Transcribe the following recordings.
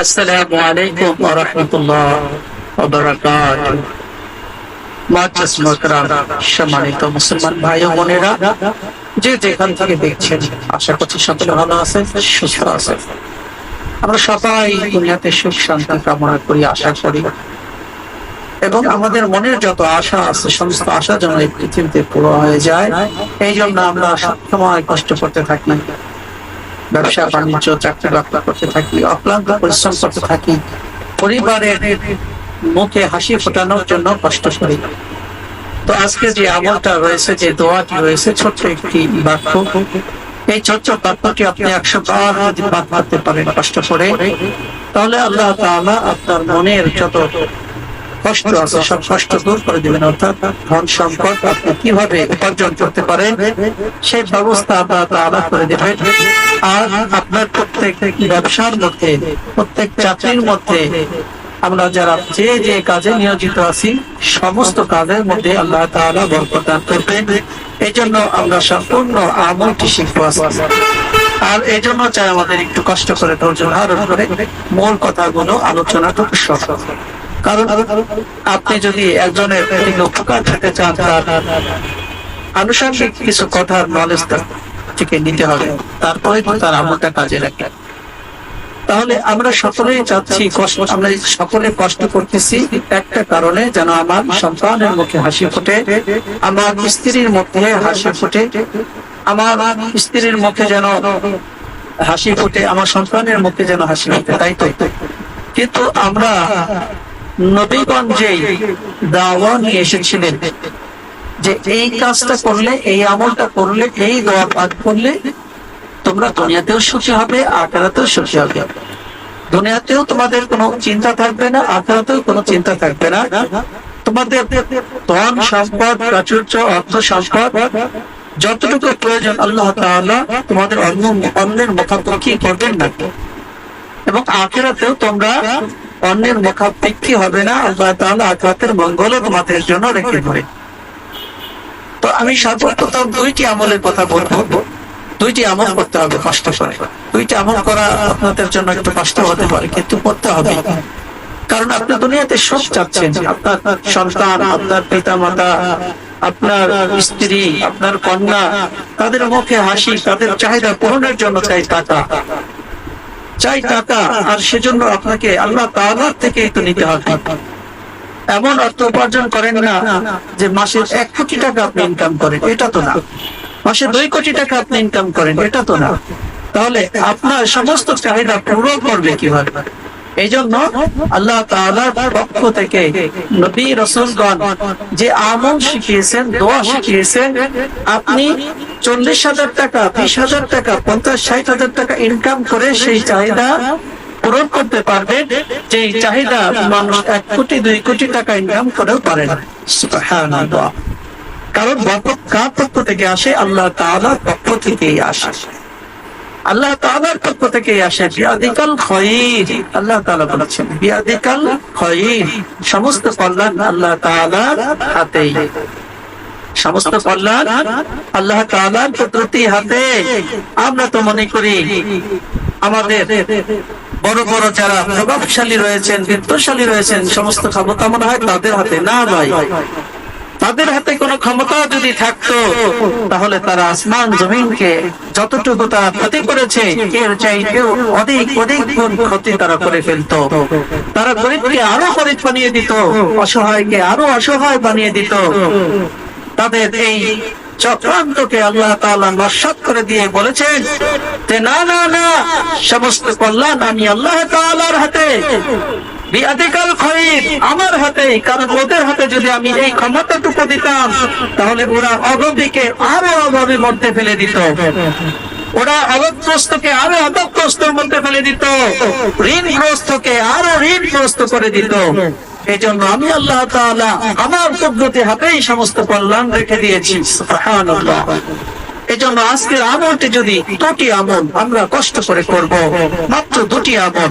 আসসালামু আলাইকুম ওয়া রাহমাতুল্লাহ ওয়া সম্মানিত মুসলমান ভাই ও বোনেরা, যে যেখান থেকে দেখছেন, আশা করছি সকলে ভালো আছেন, সুস্থ আছেন। আমরা সবাই দুনিয়াতে সুখ শান্তি কামনা করি, আশা করি। এবং আমাদের মনের যত আশা আছে, সমস্ত আশা যেন এই পৃথিবীতে পুরো হয়ে যায় এই জন্য আমরা সবসময় কষ্ট করতে থাকি। ব্যবসা, বাণিজ্য, চাকরি বাকরি করতে থাকি, অক্লান্ত পরিশ্রম করতে থাকি, পরিবারের মুখে হাসি ফোটানোর জন্য কষ্ট করি। তো আজকে যে আমলটা রয়েছে, যে দোয়াটি রয়েছে, ছোট্ট একটি বাক্য। এই ছোট্ট বাক্যটি আপনি একশো বার যদি পাঠ করতে পারেন কষ্ট করে, তাহলে আল্লাহ আপনার মনের যত কষ্ট দূর করে দিবেন। অর্থাৎ ধন সম্পদ আপনি কীভাবে উপার্জন করতে পারেন, সেই ব্যবস্থা তাআলা করে দেবেন। আর আপনার প্রত্যেক ব্যবসার মধ্যে, প্রত্যেক চাকরির মধ্যে আমরা যারা যে যে কাজে নিয়োজিত আছি, সমস্ত কাজের মধ্যে আল্লাহ তাআলা বরকত দান করবেন। এই জন্য আমরা সম্পূর্ণ আমলটি শিখব। আর এই জন্য চাই আমাদের একটু কষ্ট করে ধৈর্য ধারণ করে মূল কথাগুলো আলোচনাটুকু সফল কারণ আপনি যদি একজনের থেকে উপকার পেতে চান, তার আনুষঙ্গিক কিছু কথার নলেজ থেকে নিতে হবে। তারপরে তার আমলটা কাজে লাগে তাহলে আমরা সকলেই চাচ্ছি, কষ্ট, আমরা সকলে কষ্ট করতেছি একটা কারণে যেন আমার সন্তানের মুখে হাসি ফোটে, আমার স্ত্রীর মুখে হাসি ফোটে, আমার স্ত্রীর মুখে যেন হাসি ফোটে, আমার সন্তানের মুখে যেন হাসি ফোটে, তাই তো? কিন্তু আমরা নবীগঞ্জেই দাওয়া নিয়ে এসেছিলেন যে এই কাজটা করলে, এই আমলটা করলে, এই দোয়া পাঠ করলে তোমরা দুনিয়াতেও সুখী হবে সুখী হবে। দুনিয়াতেও তোমাদের কোনো চিন্তা থাকবে না, আখেরাতেও কোনো চিন্তা থাকবে না। তোমাদের ধন সম্পদ, প্রাচুর্য, অর্থ সম্পদ, যতটুকু প্রয়োজন, আল্লাহ তাআলা তোমাদের অন্য অন্যের মুখাপেক্ষি করবেন না। এবং আখেরাতেও তোমরা অন্যের মুখাপেক্ষি হবে না, আল্লাহ তাআলা আখেরাতের মঙ্গলও তোমাদের জন্য রেখে দেবে। তো আমি সর্বপ্রথম দুইটি আমলের কথা বলব। দুইটি আমল করতে হবে কষ্ট করে। দুইটি আমল করা আপনাদের জন্য একটু কষ্ট হতে পারে, কিন্তু করতে হবে। কারণ আপনি দুনিয়াতে সব চাচ্ছেন। আপনার সন্তান, আপনার পিতা মাতা আপনার স্ত্রী, আপনার কন্যা, তাদের মুখে হাসি, তাদের চাহিদা পূরণের জন্য চাই টাকা। চাই টাকা, আর সেজন্য আপনাকে আল্লাহ তাহার থেকেই তো নিতে হবে। এমন অর্থ উপার্জন করেন না যে মাসে এক কোটি টাকা আপনি ইনকাম করেন, এটা তো না। মাসে দুই কোটি টাকা আপনি ইনকাম করেন, এটা তো না। তাহলে আপনার সমস্ত চাহিদা পূরণ করবে কীভাবে? এই জন্য আল্লাহ পক্ষ থেকে নবী রসুলগণ যে আমল শিখিয়েছেন, দোয়া শিখিয়েছেন, আপনি চল্লিশ হাজার টাকা, বিশ হাজার টাকা, পঞ্চাশ, ষাট হাজার টাকা ইনকাম করে সেই চাহিদা পূরণ করতে পারবেন যে চাহিদা মানুষ এক কোটি, দুই কোটি টাকা ইনকাম করেও পারে না। কারণ বরকত কার পক্ষ থেকে আসে? আল্লাহ তাআলার পক্ষ থেকেই আসে। আল্লাহ তাআলার পক্ষ থেকেই আসে বিয়াদিকাল খয়র। আল্লাহ তাআলা বলেছেন, বিয়াদিকাল খয়র। সমস্ত কল্যাণ আল্লাহ তাআলার হাতেই। সমস্ত কল্যাণ আল্লাহ তাআলার কুদরতি হাতে। আমরা তো মনে করি, আমাদের বড় বড় যারা প্রভাবশালী রয়েছেন, বিত্তশালী রয়েছেন, সমস্ত ক্ষমতা মনে হয় তাদের হাতে, না ভাই? তাদের হাতে কোনো ক্ষমতা যদি থাকতো, তাহলে তারা আসমান জমিনকে যতটুকু তারা ক্ষতি করেছে, এর চাইতেও অধিক অধিক গুণ ক্ষতি তারা করে ফেলতো। তারা গরিবকে আরও গরিব বানিয়ে দিত, অসহায়কে আরও অসহায় বানিয়ে দিত। তাদের এই চক্রান্তকে আল্লাহ তাআলা নস্বাত করে দিয়ে বলেছেন যে, না না না, সমস্ত কল্যাণ আমি আল্লাহ তাআলার হাতে বিয়াদিকাল খয়র আমার হাতে, কারণ ওদের হাতে যদি আমি এই ক্ষমতাটুকু দিতাম, তাহলে ওরা অগতিকে আরও অভাবে মধ্যে ফেলে দিত। ওরা অবগ্রস্তকে আরও অবগ্রস্তের মধ্যে ফেলে দিত। ঋণগ্রস্তকে আরও ঋণগ্রস্ত করে দিত। এই জন্য আমি আল্লাহ আমার কুদরতি হাতেই সমস্ত কল্যাণ রেখে দিয়েছি। সুবহানাল্লাহ। এই জন্য আজকের আমলটি যদি দুটি আমল আমরা কষ্ট করে করব, মাত্র দুটি আমল।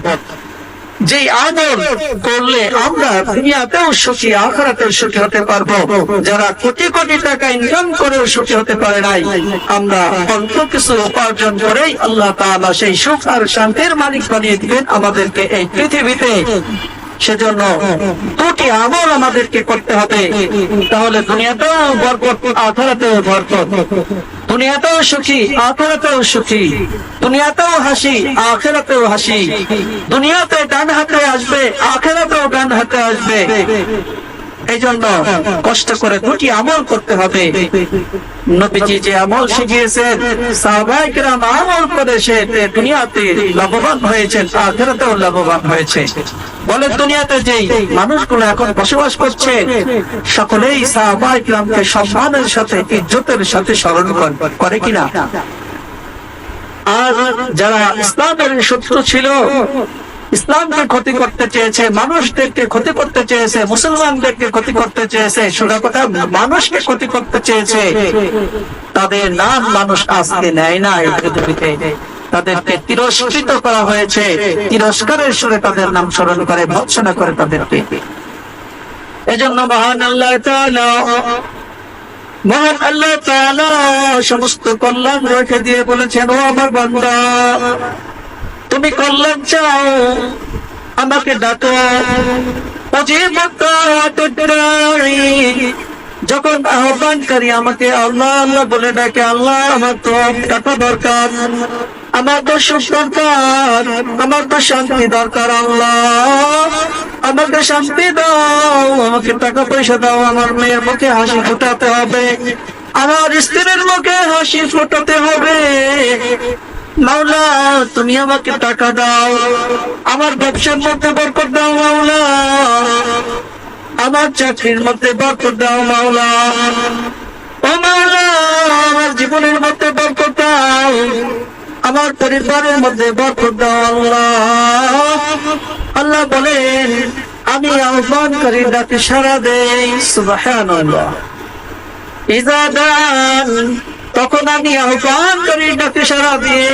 যে আমল করলে আমরা দুনিয়াতেও সুখী, আখরাতেও সুখী হতে পারব। যারা কোটি কোটি টাকা ইনকাম করেও সুখী হতে পারে নাই, আমরা অল্প কিছু উপার্জন করেই আল্লাহ তাআলা সেই সুখ আর শান্তির মালিক বানিয়ে দিবেন আমাদেরকে এই পৃথিবীতে। সেজন্য দুটি আমল আমাদেরকে করতে হবে। তাহলে দুনিয়াতেও বরকত, আখরাতেও বরকত। দুনিয়াতেও সুখী, আখেরাতেও সুখী। দুনিয়াতেও হাসি, আখেরাতেও হাসি। দুনিয়াতে ডান হাতে আসবে, আখেরাতেও ডান হাতে আসবে। এই জন্য কষ্ট করে দুটি আমল করতে হবে। নবীজি যে আমল শিখিয়েছেন সাহবাইকরাম আমল করে সে দুনিয়াতে লাভবান হয়েছেন, আখেরাতেও লাভবান হয়েছে। বলে দুনিয়াতে যে মানুষগুলো এখন বসবাস করছে, সকলেই সাহবাইকরামকে সম্মানের সাথে, ইজ্জতের সাথে স্মরণ করে- করে কিনা? আর যারা ইসলামের শত্রু ছিল ইসলামকে ক্ষতি করতে চেয়েছে, মানুষদেরকে ক্ষতি করতে চেয়েছে, মুসলমানদেরকে ক্ষতি করতে চেয়েছে, সোজা কথা, মানুষকে ক্ষতি করতে চেয়েছে। তাদের নাম মানুষ আজকে নেয় না এই পৃথিবীতে। তাদেরকে তিরস্কৃত করা হয়েছে। তিরস্কারের সুরে তাদের নাম স্মরণ করে, ভৎসনা করে তাদেরকে। এজন্য মহান আল্লাহ মহান আল্লাহ সমস্ত কল্যাণ রেখে দিয়ে বলেছেন, ও আমার বান্দা তুমি কল্যাণ চাও, আমাকে ডাকো। যখন আহ্বানকারী আমাকে আল্লাহ আল্লাহ বলে ডাকে, আল্লাহ, আমার তো টাকা দরকার। আমার তো সুখ দরকার, আমার তো শান্তি দরকার, আল্লাহ। আমাকে শান্তি দাও, আমাকে টাকা পয়সা দাও, আমার মেয়ের মুখে হাসি ফোটাতে হবে। আমার স্ত্রীর মুখে হাসি ফোটাতে হবে। মাওলা, তুমি আমাকে টাকা দাও। আমার ব্যবসার মধ্যে বরকত দাও, মাওলা। আমার চাকরির মধ্যে বরকত দাও, মাওলা। ও মাওলা, আমার জীবনের মধ্যে বরকত দাও। আমার পরিবারের মধ্যে বরকত দাও আল্লাহ আল্লাহ বলেন, আমি আহ্বান করি ডাকে সারা দেই দান তখন আমি আহ্বান করি ডাকে সারা দিয়ে।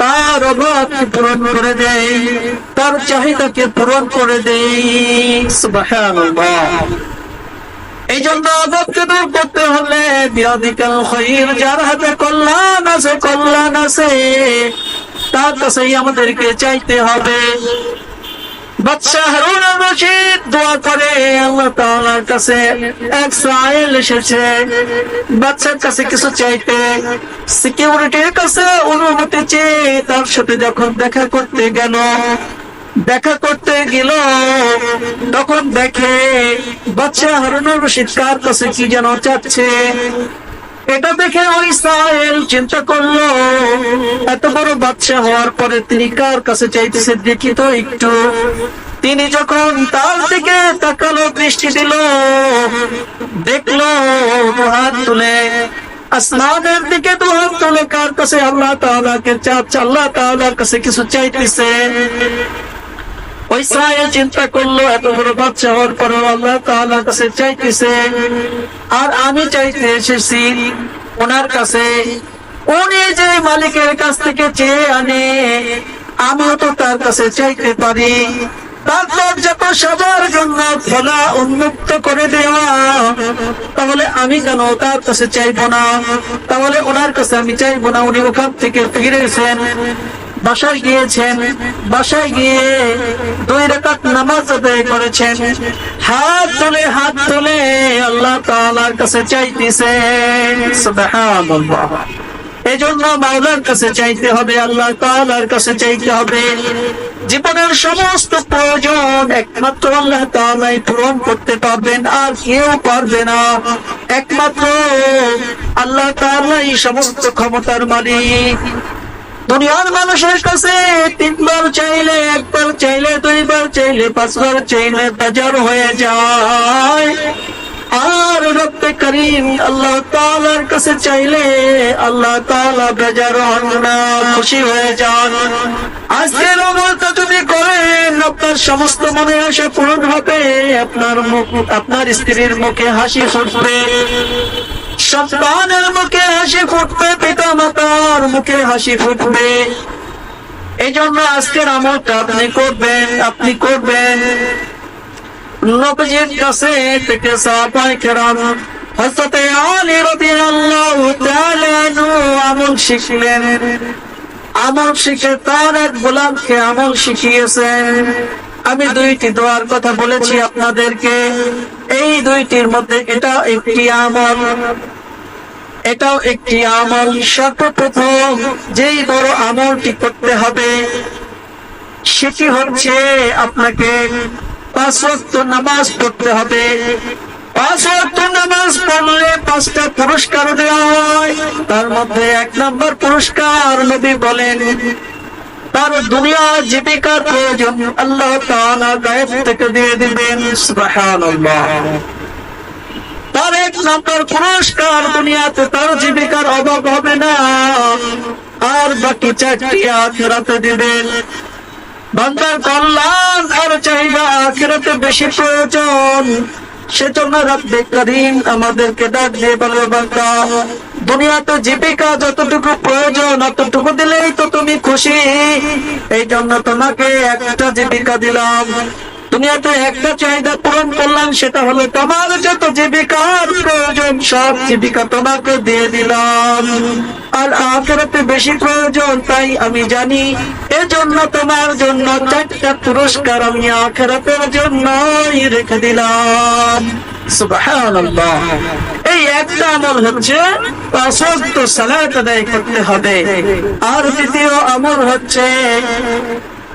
তার অভাবকে পূরণ করে দেই তার চাহিদাকে পূরণ করে দেই এই জন্য অভাবকে দূর করতে হলে বিয়াদিকাল খৈর, যার হাতে কল্যাণ আছে কল্যাণ আছে। তার কাছেই আমাদেরকে চাইতে হবে। বাদশাহ হারুন রশিদ দোয়া করে, আল্লাহ তাআলার কাছে এক এসেছে। বাচ্চার কাছে কিছু চাইতে, সিকিউরিটির কাছে অনুমতি চেয়ে তার সাথে যখন দেখা করতে গেল, দেখা করতে গেল, তখন দেখে বাচ্চা হারুনুর রশিদ কার কাছে কি যেন চাচ্ছে। এটা দেখে ওই সাহেল চিন্তা করল, এত বড় বাচ্চা হওয়ার পরে তিনি কার কাছে চাইতেছে দেখি তো একটু? তিনি যখন তার দিকে তাকালো, দৃষ্টি দিল, দেখল, হাত তুলে, আসমানের দিকে দু হাত তুলে, কার কাছে আল্লাহ তাআলাকে চাচ্ছে? আল্লাহ তাআলার কাছে কিছু চাইতেছে। সাহেব চিন্তা করল, এত বড় বাচ্চা হওয়ার পরে আল্লাহ তাআলার কাছে চাইতেছে। আর আমি চাইতে এসেছি, ওনার কাছে, উনি যে মালিকের কাছ থেকে চেয়ে আনে, আমিও তো তার কাছে চাইতে পারি। যত সবার জন্য খোলা, উন্মুক্ত করে দেওয়া। তাহলে আমি কেন তার কাছে চাইব না? তাহলে ওনার কাছে আমি চাইব না, উনি ওখান থেকে ফিরেছেন বাসায় গিয়েছেন, বাসায় গিয়ে দুই রাকাত নামাজ আদায় করেছেন। হাত তুলে হাত তুলে আল্লাহ তাআলার কাছে জন্য মাওলার কাছে চাইতে হবে, আল্লাহ কাছে চাইতে হবে। জীবনের সমস্ত প্রয়োজন একমাত্র আল্লাহ তাআলাই পূরণ করতে পারবেন, আর কেউ পারবে না। একমাত্র আল্লাহ তাআলাই সমস্ত ক্ষমতার মালিক। দুনিয়ার মানুষের কাছে তিনবার চাইলে, একবার চাইলে, দুইবার চাইলে, পাঁচবার চাইলে বাজার হয়ে যায়। আর রব্বে করিম আল্লাহ তাআলার কাছে চাইলে আল্লাহ তাআলা বেজার হন না, খুশি হয়ে যান। আজকের অবস্থা যদি করেন, আপনার সমস্ত মনে আসে পূরণ হবে, আপনার মুখ, আপনার স্ত্রীর মুখে হাসি ফুটবে। সন্তানের মুখে হাসি ফুটবে পিতা মাতার মুখে হাসি ফুটবে। এই জন্য আজকের আমলটা আপনি করবেন আপনি করবেন। নবজির কাছে থেকে সাহাবায়ে কেরাম হযরত আলী রাদিয়াল্লাহু তাআলা আমল শিখলেন। আমল শিখে তার এক গোলামকে আমল শিখিয়েছেন। আমি দুইটি দোয়ার কথা বলেছি আপনাদেরকে। এই দুইটির মধ্যে এটা একটি আমল। এটাও একটি আমল সর্বপ্রথম, যেই বড় আমলটি করতে হবে। সেটি হচ্ছে আপনাকে পাঁচ নামাজ পড়তে হবে। নামাজ পড়লে পাঁচটা পুরস্কার দেওয়া হয়। তার মধ্যে এক নম্বর পুরস্কার নবী বলেন, তার দুনিয়া জীবিকার প্রয়োজন আল্লাহ তাআলা থেকে দিয়ে দিবেন এক নম্বর পুরস্কার দুনিয়াতে তার জীবিকার অভাব হবে না। আর বাকি চারটি আখেরাতে দিবেন বান্দার কল্যাণ আর চাহিদা আখেরাতে বেশি প্রয়োজন। সেজন্য রব্বে করিম আমাদেরকে ডাক দিয়ে বলবে, বান্দা, দুনিয়াতে জীবিকা যতটুকু প্রয়োজন, অতটুকু দিলেই তো তুমি খুশি। এই জন্য তোমাকে একটা জীবিকা দিলাম। দুনিয়াতে একটা চাহিদা পূরণ করলাম, সেটা হলো তোমার যত জীবিকার প্রয়োজন, সব জীবিকা তোমাকে দিয়ে দিলাম। আর আখেরাতে বেশি প্রয়োজন, তাই আমি জানি, এজন্য তোমার জন্য চারটা পুরস্কার আমি আখেরাতের জন্যই রেখে দিলাম। এই একটা আমল হচ্ছে আর দ্বিতীয় আমল হচ্ছে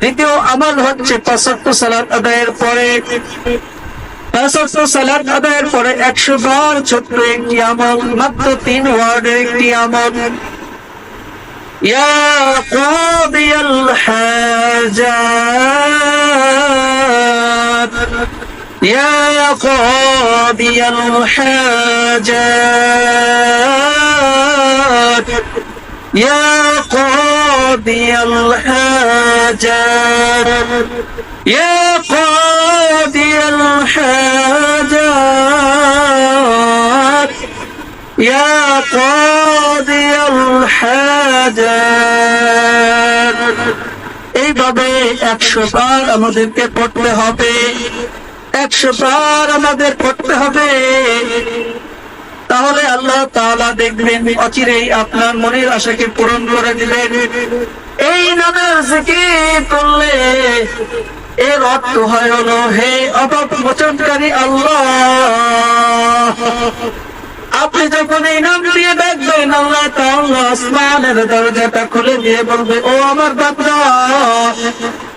দ্বিতীয় আমল হচ্ছে পাঁচক্ত সালাত আদায়ের পরে পাঁচক্ত সালাত আদায়ের পরে একশো বার ছোট্ট একটি আমল মাত্র তিন ওয়ার্ডের একটি আমল يا قاضي الحاجات يا قاضي الحاجات يا قاضي الحاجات يا قاضي الحاجات يا قاضي الحاجات এইভাবে একশো বার আমাদেরকে পড়তে হবে একশো বার আমাদের পড়তে হবে তাহলে আল্লাহ তাআলা দেখবেন অচিরেই আপনার মনের আশাকে পূরণ করে দিবেন। এই নামের জিকির করলে? এর অর্থ হয় হলো, হে অভাব মোচনকারী আল্লাহ, আপনি যখন এই নাম দিয়ে দেখবেন, আল্লাহ তাআলা আসমানের দরজাটা খুলে দিয়ে বলবে, ও আমার বান্দা,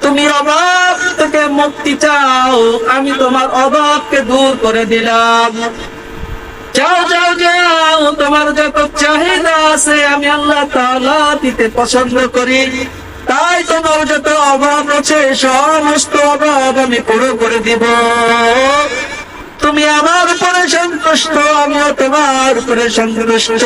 তুমি অভাব থেকে মুক্তি চাও, আমি তোমার অভাবকে দূর করে দিলাম। যাও যাও যাও, তোমার যত চাহিদা আছে, আমি আল্লাহ তাআলা দিতে পছন্দ করি। তাই তোমার যত অভাব আছে, সমস্ত অভাব আমি পুরো করে দিব। তুমি আমার উপরে সন্তুষ্ট, আমিও তোমার উপরে সন্তুষ্ট।